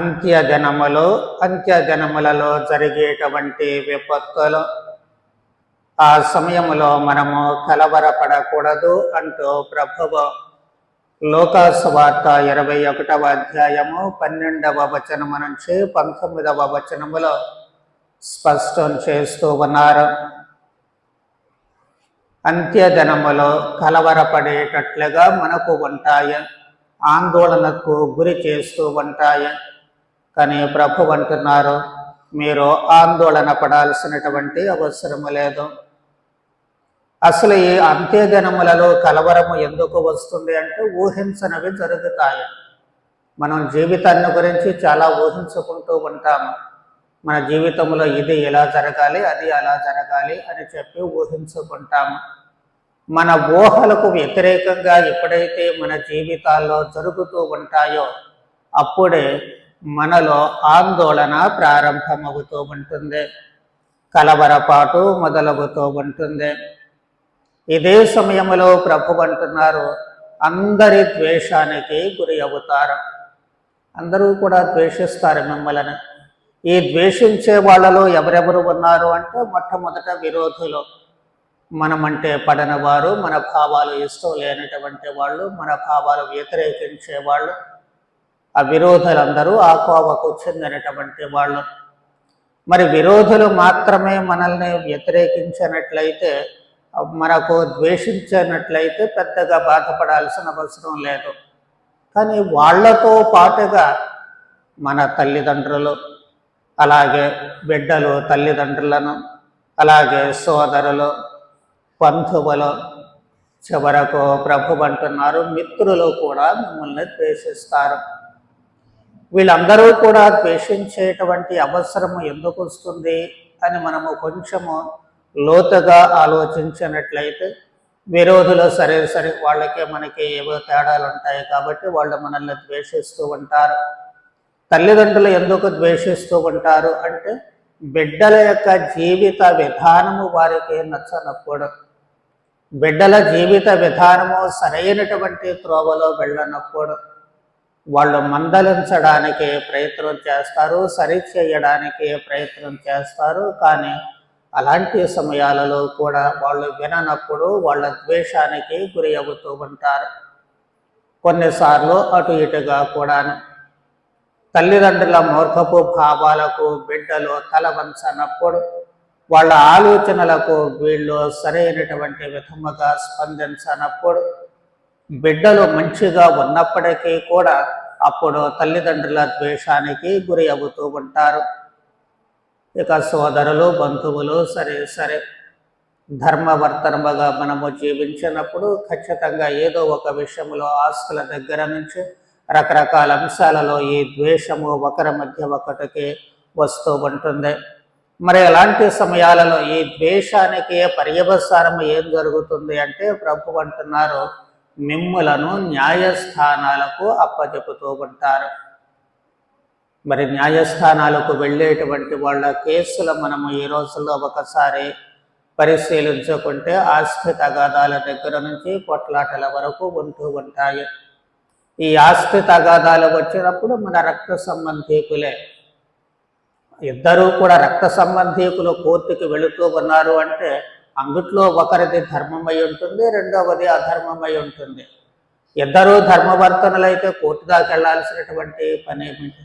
అంత్యదినములు అంత్యదినములలో జరిగేటువంటి విపత్తులు. ఆ సమయంలో మనము కలవరపడకూడదు అంటూ ప్రభువు లోకాసువార్త ఇరవై ఒకటవ అధ్యాయము పన్నెండవ వచనము నుంచి పంతొమ్మిదవ వచనములో స్పష్టం చేస్తూ ఉన్నారు. అంత్యదినములో కలవరపడేటట్లుగా మనకు ఉంటాయి ఆందోళనకు గురి చేస్తూ ఉంటాయి. కానీ ప్రభు అంటున్నారు మీరు ఆందోళన పడాల్సినటువంటి అవసరము లేదు. అసలు ఈ అంత్యదినములలో కలవరము ఎందుకు వస్తుంది అంటే ఊహించనవి జరుగుతాయి. మనం జీవితాన్ని గురించి చాలా ఊహించుకుంటూ ఉంటాము. మన జీవితంలో ఇది ఇలా జరగాలి అది అలా జరగాలి అని చెప్పి ఊహించుకుంటాము. మన ఊహలకు వ్యతిరేకంగా ఎప్పుడైతే మన జీవితాల్లో జరుగుతూ ఉంటాయో అప్పుడే మనలో ఆందోళన ప్రారంభమవుతూ ఉంటుంది కలవరపాటు మొదలవుతూ ఉంటుంది ఇదే సమయంలో ప్రభు అంటున్నారు అందరి ద్వేషానికి గురి అవుతారు. అందరూ కూడా ద్వేషిస్తారు మిమ్మల్ని. ఈ ద్వేషించే వాళ్ళలో ఎవరెవరు ఉన్నారు అంటే మొట్టమొదట విరోధులు. మనమంటే పడనవారు మన భావాలు ఇష్టం లేనటువంటి వాళ్ళు మన భావాలు వ్యతిరేకించే వాళ్ళు ఆ విరోధులందరూ ఆ కోవకు చెందినటువంటి వాళ్ళు మరి విరోధులు మాత్రమే మనల్ని వ్యతిరేకించినట్లయితే మనకు ద్వేషించినట్లయితే పెద్దగా బాధపడాల్సిన అవసరం లేదు. కానీ వాళ్ళతో పాటుగా మన తల్లిదండ్రులు అలాగే బిడ్డలు తల్లిదండ్రులను అలాగే సోదరులు బంధువులు చివరకు ప్రభు అంటున్నారు మిత్రులు కూడా మిమ్మల్ని ద్వేషిస్తారు. వీళ్ళందరూ కూడా ద్వేషించేటువంటి అవసరం ఎందుకు వస్తుంది అని మనము కొంచెము లోతుగా ఆలోచించినట్లయితే విరోధులు సరే సరే వాళ్ళకే మనకి ఏవో తేడాలు ఉంటాయి కాబట్టి వాళ్ళు మనల్ని ద్వేషిస్తూ ఉంటారు. తల్లిదండ్రులు ఎందుకు ద్వేషిస్తూ ఉంటారు అంటే బిడ్డల యొక్క జీవిత విధానము వారికి నచ్చనప్పుడు బిడ్డల జీవిత విధానము సరైనటువంటి త్రోవలో వెళ్ళనప్పుడు వాళ్ళు మందలించడానికి ప్రయత్నం చేస్తారు సరి చేయడానికి ప్రయత్నం చేస్తారు. కానీ అలాంటి సమయాలలో కూడా వాళ్ళు విననప్పుడు వాళ్ళ ద్వేషానికి గురి అవుతూ ఉంటారు. కొన్నిసార్లు అటు ఇటుగా కూడా తల్లిదండ్రుల మూర్ఖపు భావాలకు బిడ్డలు తల వంచనప్పుడు వాళ్ళ ఆలోచనలకు వీళ్ళు సరైనటువంటి విధముగా స్పందించనప్పుడు బిడ్డలు మంచిగా ఉన్నప్పటికీ కూడా అప్పుడు తల్లిదండ్రుల ద్వేషానికి గురి అవుతూ ఉంటారు. ఇక సోదరులు బంధువులు సరే సరే. ధర్మవర్తనముగా మనము జీవించినప్పుడు ఖచ్చితంగా ఏదో ఒక విషయంలో ఆస్తుల దగ్గర నుంచి రకరకాల అంశాలలో ఈ ద్వేషము ఒకరి మధ్య ఒకటికి వస్తూ ఉంటుంది. మరి అలాంటి సమయాలలో ఈ ద్వేషానికి పర్యవసానం ఏం జరుగుతుంది అంటే ప్రభు అంటున్నారు మిమ్ములను న్యాయస్థానాలకు అప్పచెపుతూ ఉంటారు. మరి న్యాయస్థానాలకు వెళ్ళేటువంటి వాళ్ళ కేసులు మనము ఈ రోజుల్లో ఒకసారి పరిశీలించుకుంటే ఆస్తి తగాదాల దగ్గర నుంచి కొట్లాటల వరకు ఉంటూ ఉంటాయి. ఈ ఆస్తి తగాదాలు వచ్చినప్పుడు మన రక్త సంబంధీకులే. ఇద్దరూ కూడా రక్త సంబంధీకులు కోర్టుకి వెళుతూ ఉన్నారు అంటే అందుట్లో ఒకరిది ధర్మమై ఉంటుంది రెండవది అధర్మమై ఉంటుంది. ఇద్దరూ ధర్మవర్తనలైతే కోర్టు దాకా వెళ్ళాల్సినటువంటి పని ఏమిటి?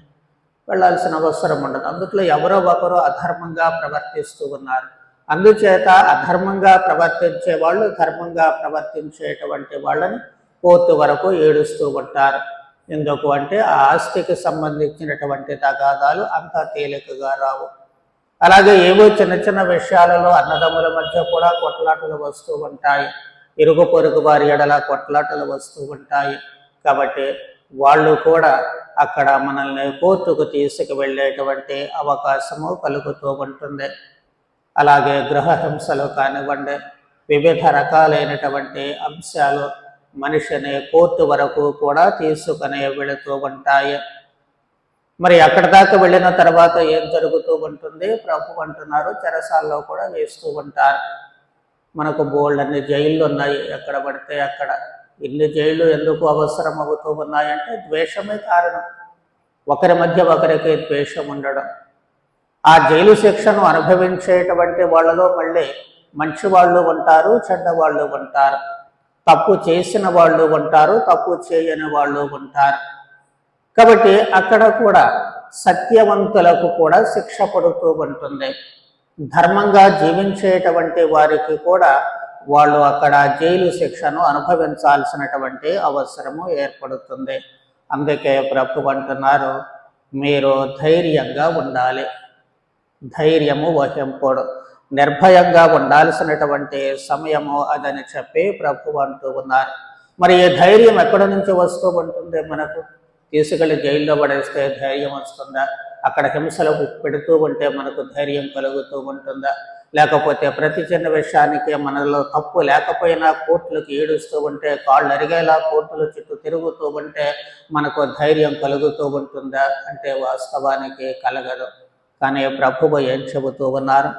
వెళ్ళాల్సిన అవసరం ఉండదు. అందుట్లో ఎవరో ఒకరు అధర్మంగా ప్రవర్తిస్తూ ఉన్నారు. అందుచేత అధర్మంగా ప్రవర్తించే వాళ్ళు ధర్మంగా ప్రవర్తించేటువంటి వాళ్ళని కోర్టు వరకు ఏడుస్తూ ఉంటారు. ఎందుకు అంటే ఆ ఆస్తికి సంబంధించినటువంటి తగాదాలు అంత తేలికగా రావు. అలాగే ఏవో చిన్న చిన్న విషయాలలో అన్నదమ్ముల మధ్య కూడా కొట్లాటలు వస్తూ ఉంటాయి. ఇరుగు పొరుగు వారి ఎడల కొట్లాటలు వస్తూ ఉంటాయి. కాబట్టి వాళ్ళు కూడా అక్కడ మనల్ని కోర్టుకు తీసుకు వెళ్ళేటువంటి అవకాశము కలుగుతూ ఉంటుంది. అలాగే గృహహింసలు కానివ్వండి వివిధ రకాలైనటువంటి అంశాలు మనిషిని కోర్టు వరకు కూడా తీసుకుని వెళుతూ ఉంటాయి. మరి అక్కడ దాకా వెళ్ళిన తర్వాత ఏం జరుగుతూ ఉంటుంది? ప్రభు అంటున్నారు చెరసాల్లో కూడా వేస్తూ ఉంటారు. మనకు బోల్డ్ అన్ని జైళ్ళు ఉన్నాయి. ఎక్కడ పడితే అక్కడ. ఇన్ని జైళ్ళు ఎందుకు అవసరం అవుతూ ఉన్నాయంటే ద్వేషమే కారణం. ఒకరి మధ్య ఒకరికి ద్వేషం ఉండడం. ఆ జైలు శిక్షను అనుభవించేటువంటి వాళ్ళలో మళ్ళీ మంచి వాళ్ళు ఉంటారు చెడ్డ వాళ్ళు ఉంటారు. తప్పు చేసిన వాళ్ళు ఉంటారు తప్పు చేయని వాళ్ళు ఉంటారు. కాబట్టి అక్కడ కూడా సత్యవంతులకు కూడా శిక్ష పడుతూ ఉంటుంది. ధర్మంగా జీవించేటువంటి వారికి కూడా వాళ్ళు అక్కడ జైలు శిక్షను అనుభవించాల్సినటువంటి అవసరము ఏర్పడుతుంది. అందుకే ప్రభు అంటున్నారు మీరు ధైర్యంగా ఉండాలి. ధైర్యము వహింపుడు. నిర్భయంగా ఉండాల్సినటువంటి సమయము అదని చెప్పి ప్రభు అంటూ ఉన్నారు. మరి ఈ ధైర్యం ఎక్కడి నుంచి వస్తూ ఉంటుంది మనకు? తీసుకెళ్ళి జైల్లో పడేస్తే ధైర్యం వస్తుందా? అక్కడ హింసలకు పెడుతూ ఉంటే మనకు ధైర్యం కలుగుతూ ఉంటుందా? లేకపోతే ప్రతి చిన్న విషయానికి మనలో తప్పు లేకపోయినా కోర్టులకు ఏడుస్తూ ఉంటే కాళ్ళు అరిగేలా కోర్టుల చుట్టూ తిరుగుతూ ఉంటే మనకు ధైర్యం కలుగుతూ ఉంటుందా? అంటే వాస్తవానికి కలగదు. కానీ ప్రభువు ఏం చెబుతూ ఉన్నారు?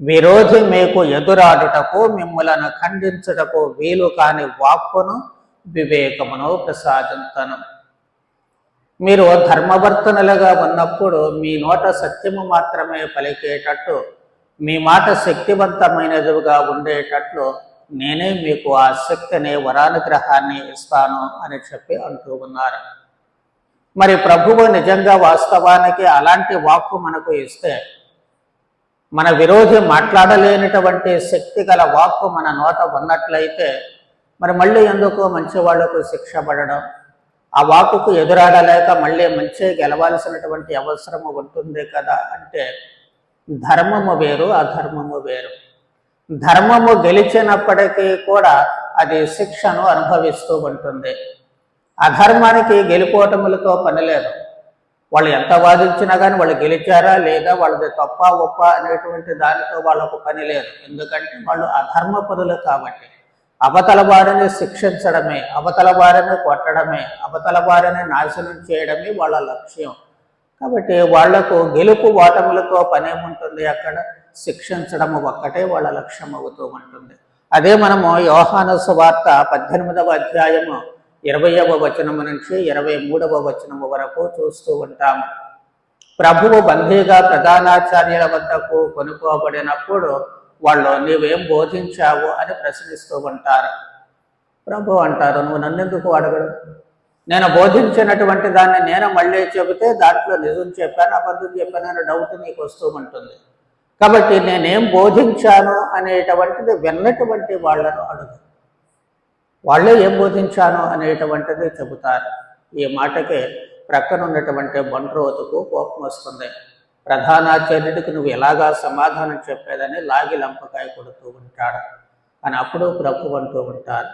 విరోధి మీకు ఎదురాడుటకు మిమ్మలను ఖండించుటకు వీలు కాని వాక్కును వివేకమును ప్రసాదింతను మీరు ధర్మవర్తనులుగా ఉన్నప్పుడు మీ నోట సత్యము మాత్రమే పలికేటట్టు మీ మాట శక్తివంతమైనదిగా ఉండేటట్లు నేనే మీకు ఆ శక్తిని వరానుగ్రహాన్ని ఇస్తాను అని చెప్పి అంటూ ఉన్నారు. మరి ప్రభువు నిజంగా వాస్తవానికి అలాంటి వాక్కు మనకు ఇస్తే మన విరోధి మాట్లాడలేనటువంటి శక్తి గల వాక్కు మన నోట ఉన్నట్లయితే మరి మళ్ళీ ఎందుకు మంచి వాళ్ళకు శిక్ష పడడం? ఆ వాకుకు ఎదురాడలేక మళ్ళీ మంచి గెలవాల్సినటువంటి అవసరము ఉంటుంది కదా అంటే ధర్మము వేరు అధర్మము వేరు. ధర్మము గెలిచినప్పటికీ కూడా అది శిక్షను అనుభవిస్తూ ఉంటుంది. అధర్మానికి గెలిపోవటములతో పని లేదు. వాళ్ళు ఎంత వాదించినా కానీ వాళ్ళు గెలిచారా లేదా వాళ్ళది తప్ప ఒప్ప అనేటువంటి దానితో వాళ్ళకు పని లేదు. ఎందుకంటే వాళ్ళు అధర్మ పనులు కాబట్టి. అవతల వారిని శిక్షించడమే అవతల వారిని కొట్టడమే అవతల వారిని నాశనం చేయడమే వాళ్ళ లక్ష్యం. కాబట్టి వాళ్ళకు గెలుపు ఓటములతో పనేముంటుంది అక్కడ శిక్షించడం ఒక్కటే వాళ్ళ లక్ష్యం అవుతూ ఉంటుంది. అదే మనము యోహాను వార్త పద్దెనిమిదవ అధ్యాయము ఇరవయవ వచనము నుంచి ఇరవై మూడవ వచనము వరకు చూస్తూ ఉంటాము. ప్రభువు బందీగా ప్రధానాచార్యుల వద్దకు కొనుక్కోబడినప్పుడు వాళ్ళు నీవేం బోధించావు? అని ప్రశ్నిస్తూ ఉంటారు. ప్రభు అంటారు నువ్వు నన్నెందుకు అడగడు? నేను బోధించినటువంటి దాన్ని నేను మళ్ళీ చెబితే దాంట్లో నిజం చెప్పాను అబద్ధం చెప్పాను డౌట్ నీకు వస్తూ ఉంటుంది. కాబట్టి నేనేం బోధించాను అనేటువంటిది విన్నటువంటి వాళ్ళను అడుగు. వాళ్ళే ఏం బోధించాను అనేటువంటిది చెబుతారు. ఈ మాటకి ప్రక్కన ఉన్నటువంటి బంట్రోతుకు కోపం వస్తుంది. ప్రధానాచార్యుడికి నువ్వు ఎలాగా సమాధానం చెప్పేదని లాగి లంపకాయ కొడుతూ ఉంటాడు. అని అప్పుడు ప్రభు అంటూ ఉంటారు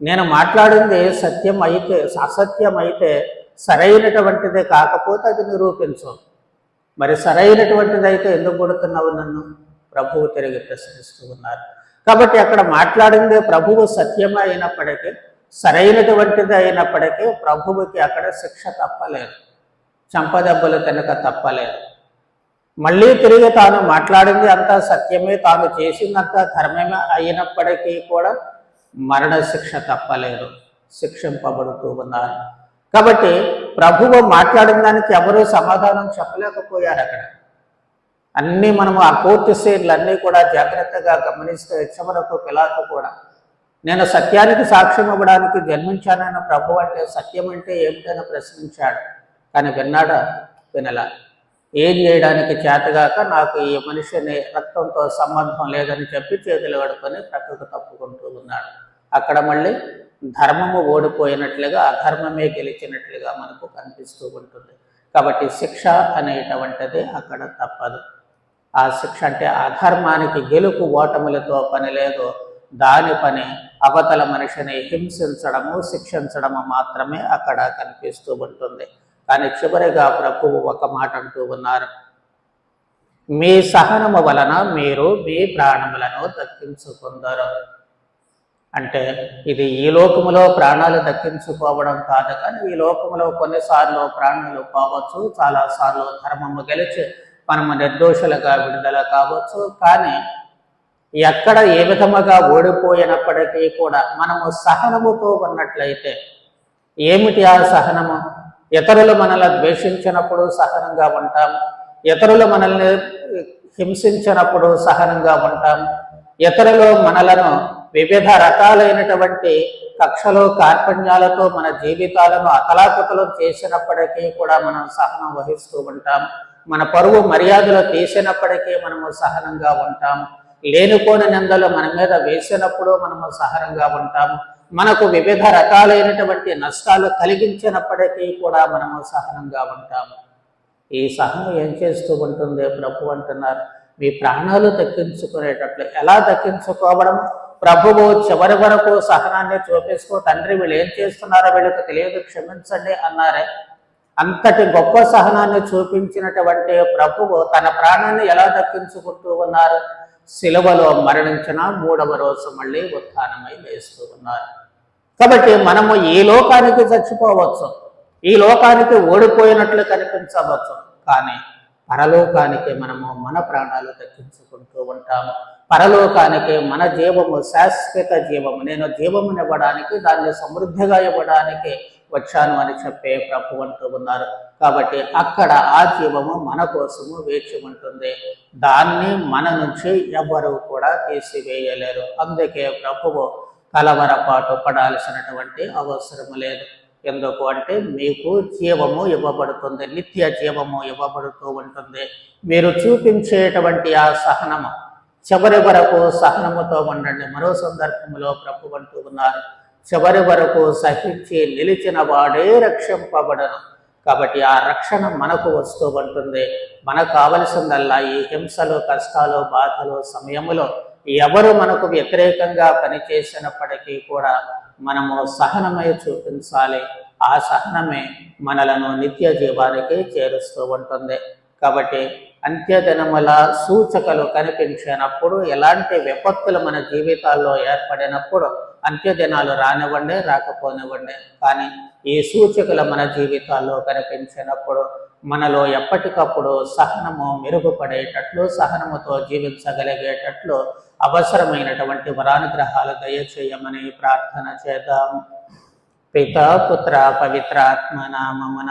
నేను మాట్లాడింది సత్యం అయితే అసత్యం అయితే సరైనటువంటిదే కాకపోతే అది నిరూపించవు మరి సరైనటువంటిది అయితే ఎందుకు కొడుతున్నావు నన్ను? ప్రభువు తిరిగి ప్రశ్నిస్తూ ఉన్నారు. కాబట్టి అక్కడ మాట్లాడిందే ప్రభువు సత్యమే అయినప్పటికీ సరైనటువంటిది అయినప్పటికీ ప్రభువుకి అక్కడ శిక్ష తప్పలేదు. చంపదెబ్బలు తినక తప్పలేదు. మళ్ళీ తిరిగి తాను మాట్లాడింది అంతా సత్యమే తాను చేసిందంతా ధర్మమే అయినప్పటికీ కూడా మరణశిక్ష తప్పలేదు శిక్షింపబడుతూ ఉన్నారు. కాబట్టి ప్రభువు మాట్లాడిన దానికి ఎవరూ సమాధానం చెప్పలేకపోయారు అక్కడ. అన్నీ మనము ఆ కోర్టు సీన్లు అన్నీ కూడా జాగ్రత్తగా గమనిస్తే చివరకు పిలాకు కూడా నేను సత్యానికి సాక్ష్యం ఇవ్వడానికి జన్మించానన్న ప్రభు అంటే సత్యం అంటే ఏమిటని ప్రశ్నించాడు. కానీ విన్నాడా? వినలా. ఏం చేయడానికి చేతగాక నాకు ఈ మనిషిని రక్తంతో సంబంధం లేదని చెప్పి చేతులు కడుకొని ప్రకృతి తప్పుకుంటూ ఉన్నాడు. అక్కడ మళ్ళీ ధర్మము ఓడిపోయినట్లుగా అధర్మమే గెలిచినట్లుగా మనకు కనిపిస్తూ ఉంటుంది. కాబట్టి శిక్ష అనేటువంటిది అక్కడ తప్పదు. ఆ శిక్ష అంటే అధర్మానికి గెలుపు ఓటములతో పని లేదు. దాని పని అవతల మనిషిని హింసించడము శిక్షించడము మాత్రమే అక్కడ కనిపిస్తూ ఉంటుంది. కానీ చివరిగా ప్రభువు ఒక మాట అంటూ ఉన్నారు. మీ సహనము వలన మీరు మీ ప్రాణములను దక్కించుకుందరు. అంటే ఇది ఈ లోకములో ప్రాణాలు దక్కించుకోవడం కాదు కానీ ఈ లోకములో కొన్నిసార్లు ప్రాణాలు పోవచ్చు చాలాసార్లు ధర్మము గెలిచి మనము నిర్దోషులుగా విడుదల కావచ్చు. కానీ ఎక్కడ ఏ విధముగా ఓడిపోయినప్పటికీ కూడా మనము సహనముతో ఉన్నట్లయితే ఏమిటి ఆ సహనము? ఇతరులు మనల్ని ద్వేషించినప్పుడు సహనంగా ఉంటాం. ఇతరులు మనల్ని హింసించినప్పుడు సహనంగా ఉంటాం. ఇతరులు మనలను వివిధ రకాలైనటువంటి కక్షలు కార్పణ్యాలతో మన జీవితాలను అతలాకుతలం చేసినప్పటికీ కూడా మనం సహనం వహిస్తూ ఉంటాం. మన పరువు మర్యాదలు తీసినప్పటికీ మనము సహనంగా ఉంటాం. లేనిపోని నిందలు మన మీద వేసినప్పుడు మనము సహనంగా ఉంటాం. మనకు వివిధ రకాలైనటువంటి నష్టాలు కలిగించినప్పటికీ కూడా మనము సహనంగా ఉంటాము. ఈ సహనం ఏం చేస్తూ ఉంటుంది? ప్రభు అంటున్నారు మీ ప్రాణాలు దక్కించుకునేటట్లు ఎలా దక్కించుకోవడం? ప్రభువు చివరి వరకు సహనాన్ని చూపిస్తూ తండ్రి వీళ్ళు ఏం చేస్తున్నారో వీళ్ళకి తెలియదు క్షమించండి అన్నారే. అంతటి గొప్ప సహనాన్ని చూపించినటువంటి ప్రభువు తన ప్రాణాన్ని ఎలా దక్కించుకుంటూ ఉన్నారు? శిలువలో మరణించిన మూడవ రోజు మళ్ళీ ఉత్థానమై వేస్తూ ఉన్నారు. కాబట్టి మనము ఈ లోకానికి చచ్చిపోవచ్చు. ఈ లోకానికి ఓడిపోయినట్లు కనిపించవచ్చు. కానీ పరలోకానికి మనము మన ప్రాణాలు దక్కించుకుంటూ ఉంటాము. పరలోకానికి మన జీవము శాశ్వత జీవము. నేను జీవమునివ్వడానికి దాన్ని సమృద్ధిగా ఇవ్వడానికి వచ్చాను అని చెప్పే ప్రభు అంటూ ఉన్నారు. కాబట్టి అక్కడ ఆ జీవము మన కోసము వేచి ఉంటుంది. దాన్ని మన నుంచి ఎవరు కూడా తీసివేయలేరు. అందుకే ప్రభువు కలవరపాటు పడాల్సినటువంటి అవసరం లేదు. ఎందుకు అంటే మీకు జీవము ఇవ్వబడుతుంది నిత్య జీవము ఇవ్వబడుతూ ఉంటుంది. మీరు చూపించేటువంటి ఆ సహనము చివరి వరకు సహనముతో ఉండండి. మరో సందర్భంలో ప్రభు అంటూ ఉన్నారు చివరి వరకు సహించి నిలిచిన వాడే రక్షింపబడను. కాబట్టి ఆ రక్షణ మనకు వస్తూ ఉంటుంది. మనకు కావలసిందల్లా ఈ హింసలు కష్టాలు బాధలు సమయములో ఎవరు మనకు వ్యతిరేకంగా పనిచేసినప్పటికీ కూడా మనము సహనమై చూపించాలి. ఆ సహనమే మనలను నిత్య జీవానికి చేరుస్తూ ఉంటుంది. కాబట్టి అంత్యదినముల సూచకలు కనిపించినప్పుడు ఎలాంటి విపత్తులు మన జీవితాల్లో ఏర్పడినప్పుడు అంత్యదినాలు రానివ్వండి రాకపోనివ్వండి. కానీ ఈ సూచకలు మన జీవితాల్లో కనిపించినప్పుడు మనలో ఎప్పటికప్పుడు సహనము మెరుగుపడేటట్లు సహనముతో జీవించగలిగేటట్లు అవసరమైనటువంటి వరానుగ్రహాలు దయచేయమని ప్రార్థన చేద్దాం. పితా పుత్ర పవిత్రాత్మ నామమున.